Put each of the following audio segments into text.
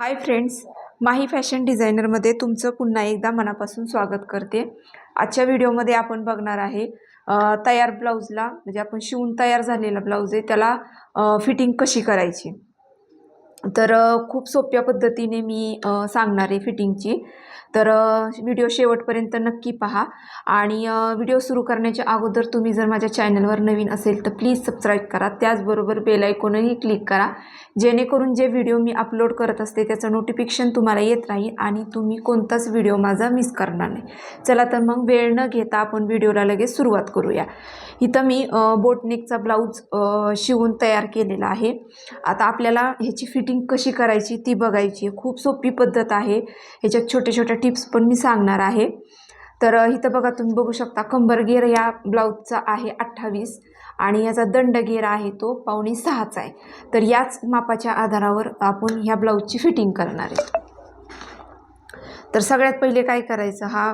Hi friends माही fashion डिझायनरमध्ये तुमचं पुन्हा एकदा मनापासून स्वागत करते. आजच्या व्हिडिओमध्ये आपण बघणार आहे तयार ब्लाऊजला म्हणजे आपण शिवून तयार झालेला ब्लाऊज आहे त्याला फिटिंग कशी करायची? तर खूप सोप्या पद्धतीने मी सांगणार आहे फिटिंगची. तर व्हिडिओ शेवटपर्यंत नक्की पहा आणि व्हिडिओ सुरू करण्याच्या अगोदर तुम्ही जर माझ्या चॅनलवर नवीन असेल तर प्लीज सबस्क्राईब करा. त्याचबरोबर बेलायकॉनही क्लिक करा. जेणेकरून जे व्हिडिओ मी अपलोड करत असते त्याचं नोटिफिकेशन तुम्हाला येत राहील आणि तुम्ही कोणताच व्हिडिओ माझा मिस करणार नाही. चला तर मग वेळ न घेता आपण व्हिडिओला लगेच सुरुवात करूया. इथं मी बोटनेकचा ब्लाऊज शिवून तयार केलेला आहे. आता आपल्याला ह्याची फिटिंग कशी करायची ती बघायची. आहे. खूप सोपी पद्धत आहे. ह्याच्यात छोट्या छोट्या टिप्स पण मी सांगणार आहे. तर इथं बघा तुम्ही बघू शकता कंबरगेर या ब्लाऊजचा आहे अठ्ठावीस आणि याचा दंड आहे तो पावणे सहाचा आहे. तर याच मापाच्या आधारावर आपण ह्या ब्लाऊजची फिटिंग करणार आहे. तर सगळ्यात पहिले काय करायचं? हा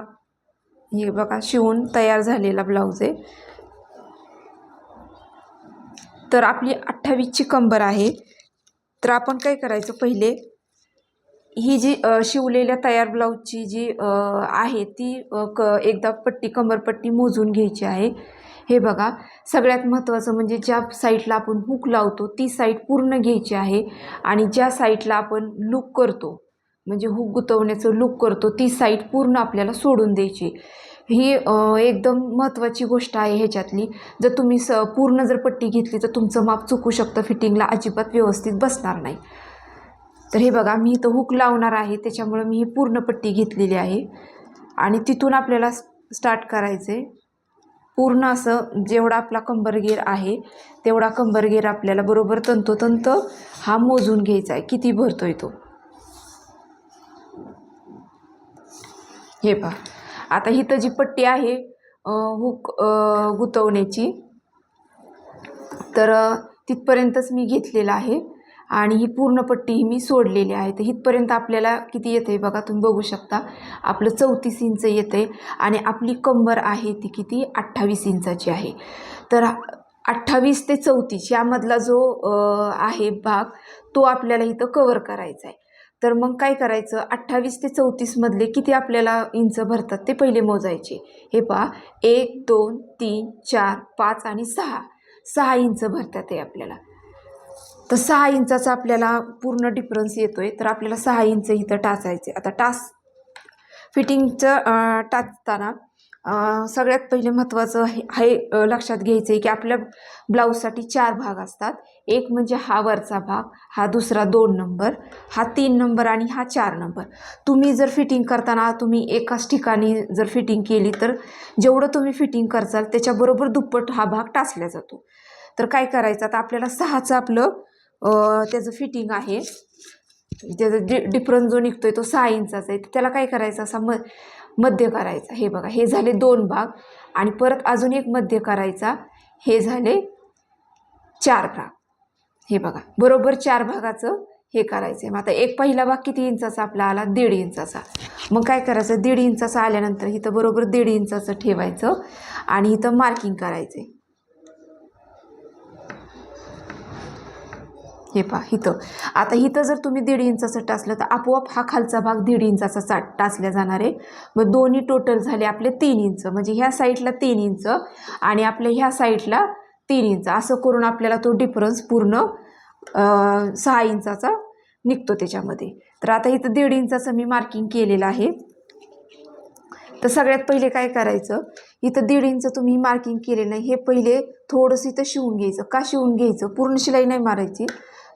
हे बघा शिवून तयार झालेला ब्लाऊज आहे. तर आपली अठ्ठावीसची कंबर आहे. तर आपण काय करायचं? पहिले ही जी शिवलेल्या तयार ब्लाऊजची जी आहे ती क एकदा पट्टी कमरपट्टी मोजून घ्यायची आहे. हे बघा सगळ्यात महत्त्वाचं म्हणजे ज्या साईडला आपण हुक लावतो ती साईड पूर्ण घ्यायची आहे आणि ज्या साईडला आपण लूक करतो म्हणजे हुक गुतवण्याचं लूक करतो ती साईड पूर्ण आपल्याला सोडून द्यायची ही एकदम महत्त्वाची गोष्ट आहे ह्याच्यातली. जर तुम्ही स पूर्ण जर पट्टी घेतली तर तुमचं माप चुकू शकतं फिटिंगला अजिबात व्यवस्थित बसणार नाही. तर हे बघा मी इथं हुक लावणार आहे त्याच्यामुळं मी ही पूर्ण पट्टी घेतलेली आहे. आणि तिथून आपल्याला स्टार्ट करायचं आहे पूर्ण असं जेवढा आपला कंबरगेर आहे तेवढा कंबरगेर आपल्याला बरोबर तंतोतंत हा मोजून घ्यायचा आहे. किती भरतोय तो? हे पहा. आता इथं जी पट्टी आहे हुक गुतवण्याची तर तिथपर्यंतच मी घेतलेलं आहे. आणि ही पूर्ण पट्टी ही मी सोडलेली आहे. तर इथपर्यंत आपल्याला किती येतं आहे बघा तुम्ही बघू शकता. आपलं चौतीस इंच येतं आहे आणि आपली कंबर आहे ती किती? अठ्ठावीस इंचाची आहे. तर अठ्ठावीस ते चौतीस यामधला जो आहे भाग तो आपल्याला इथं कवर करायचा आहे तर मग काय करायचं? अठ्ठावीस ते चौतीसमधले किती आपल्याला इंच भरतात? ते पहिले मोजायचे. हे पहा. एक दोन तीन चार पाच आणि सहा. सहा इंच भरतात ते आपल्याला. तर सहा इंचाचा आपल्याला पूर्ण डिफरन्स येतो आहे तर आपल्याला सहा इंच इथं टाचायचे. आता टाच फिटिंगचं टाचताना सगळ्यात पहिले महत्त्वाचं हे लक्षात घ्यायचं आहे की आपल्या ब्लाऊजसाठी चार भाग असतात. एक म्हणजे हा वरचा भाग हा दुसरा दोन नंबर हा तीन नंबर आणि हा चार नंबर. तुम्ही जर फिटिंग करताना तुम्ही एकाच ठिकाणी जर फिटिंग केली तर जेवढं तुम्ही फिटिंग करचाल त्याच्याबरोबर दुप्पट हा भाग टाचला जातो. तर काय करायचं? आता आपल्याला सहाचं आपलं त्याचं फिटिंग आहे. त्याचा डि डिफरन्स जो निघतो आहे तो सहा इंचाचा आहे. तर त्याला काय करायचं? असा म मध्य करायचा. हे बघा हे झाले दोन भाग. आणि परत अजून एक मध्य करायचा. हे झाले चार भाग. हे बघा बरोबर चार भागाचं हे करायचं आहे मग आता एक पहिला भाग किती इंचाचा आपला आला? दीड इंचाचा. मग काय करायचं? दीड इंचाचा आल्यानंतर इथं बरोबर दीड इंचाचं ठेवायचं. आणि इथं मार्किंग करायचं आहे हे पहा इथं. आता इथं जर तुम्ही दीड इंचाचं टाचलं तर आपोआप हा खालचा भाग दीड इंचाचा सा टाचल्या जाणार आहे. मग दोन्ही टोटल झाले आपले तीन इंच. म्हणजे ह्या साईडला तीन इंच आणि आपल्या ह्या साईडला तीन इंच. असं करून आपल्याला तो डिफरन्स पूर्ण सहा इंचाचा निघतो त्याच्यामध्ये. तर आता इथं दीड इंचाचं मी मार्किंग केलेलं आहे. तर सगळ्यात पहिले काय करायचं? इथं दीड इंच तुम्ही मार्किंग केले नाही. हे पहिले थोडंसं इथं शिवून घ्यायचं. का शिवून घ्यायचं? पूर्ण शिलाई नाही मारायची.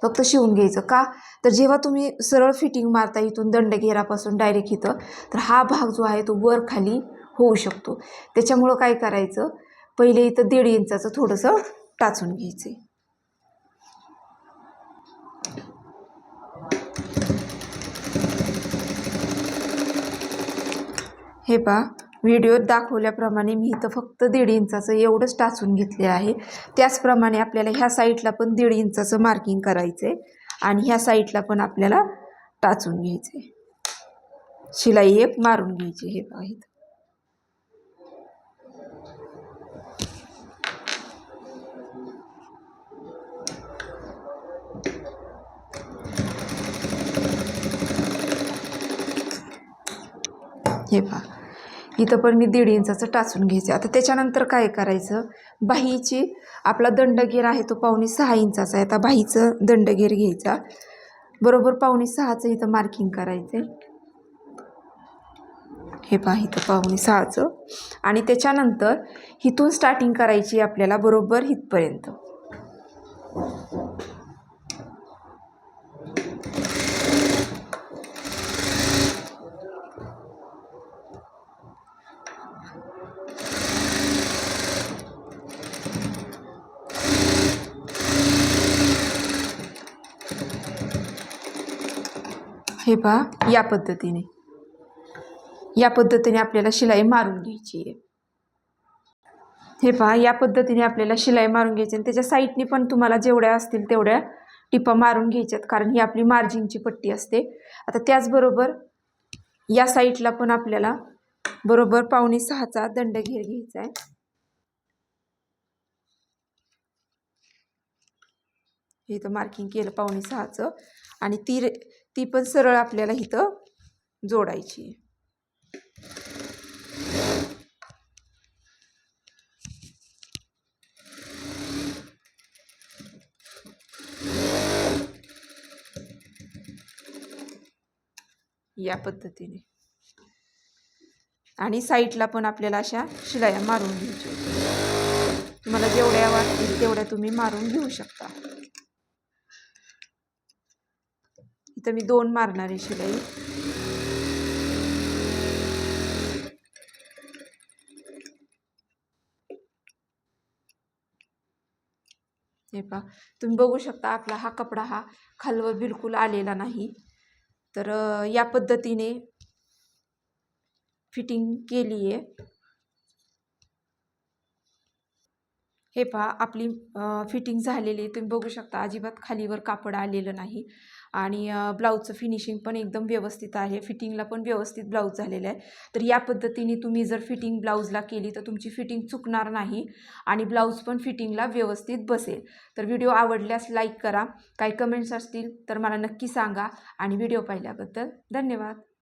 फक्त शिवून घ्यायचं. का? तर जेव्हा तुम्ही सरळ फिटिंग मारता इथून दंडघेरापासून डायरेक्ट इथं तर हा भाग जो आहे तो वर खाली होऊ शकतो. त्याच्यामुळं काय करायचं? पहिले इथं दीड इंचाचं थोडंसं टाचून घ्यायचं हे पहा. व्हिडिओत दाखवल्याप्रमाणे मी इथं फक्त दीड इंचाचं एवढंच टाचून घेतले आहे. त्याचप्रमाणे आपल्याला ह्या साईडला पण दीड इंचाचं मार्किंग करायचं आहे आणि ह्या साईडला पण आपल्याला टाचून घ्यायचं शिलाई एक मारून घ्यायची हे पाहिजे. हे पहा. इथं पण मी दीड इंचाचं टाचून घ्यायचं. आता त्याच्यानंतर काय करायचं? बाहीची आपला दंडगेर आहे तो पावणे सहा इंचाचा आहे. आता बाहीचं दंडगेर घ्यायचा. बरोबर पावणे सहाचं इथं मार्किंग करायचं आहे हे पहा इथं पाहुणे सहाचं. आणि त्याच्यानंतर इथून स्टार्टिंग करायची आपल्याला बरोबर इथपर्यंत. हे पहा या पद्धतीने. या पद्धतीने आपल्याला शिलाई मारून घ्यायची आहे. हे पहा या पद्धतीने आपल्याला शिलाई मारून घ्यायची आणि त्याच्या साईडने पण तुम्हाला जेवढ्या असतील तेवढ्या टिपा मारून घ्यायच्यात कारण ही आपली मार्जिनची पट्टी असते. आता त्याचबरोबर या साईडला पण आपल्याला बरोबर पावणे सहाचा दंड घेर घ्यायचा आहे. इथं मार्किंग केलं पावणे सहाचं. आणि ती ती पण सरळ आपल्याला इथं जोडायची. या पद्धतीने. आणि साईडला पण आपल्याला अशा शिलाया मारून घ्यायच्या. तुम्हाला जेवढ्या वाटतील तेवढ्या तुम्ही मारून घेऊ शकता. इथं मी दोन मारणार आहे शिलाई. हे पहा तुम्ही बघू शकता आपला हा कपडा हा खालवर बिलकुल आलेला नाही. तर या पद्धतीने फिटिंग केली आहे हे पहा आपली फिटिंग झालेली आहे. तुम्ही बघू शकता अजिबात खालीवर कापड आलेलं नाही. आणि ब्लाऊजचं फिनिशिंग पण एकदम व्यवस्थित आहे. फिटिंगला पण व्यवस्थित ब्लाऊज झालेलं आहे. तर या पद्धतीने तुम्ही जर फिटिंग ब्लाऊजला केली तर तुमची फिटिंग चुकणार नाही आणि ब्लाऊज पण फिटिंगला व्यवस्थित बसेल. तर व्हिडिओ आवडल्यास लाईक करा. काही कमेंट्स असतील तर मला नक्की सांगा. आणि व्हिडिओ पाहिल्याबद्दल धन्यवाद.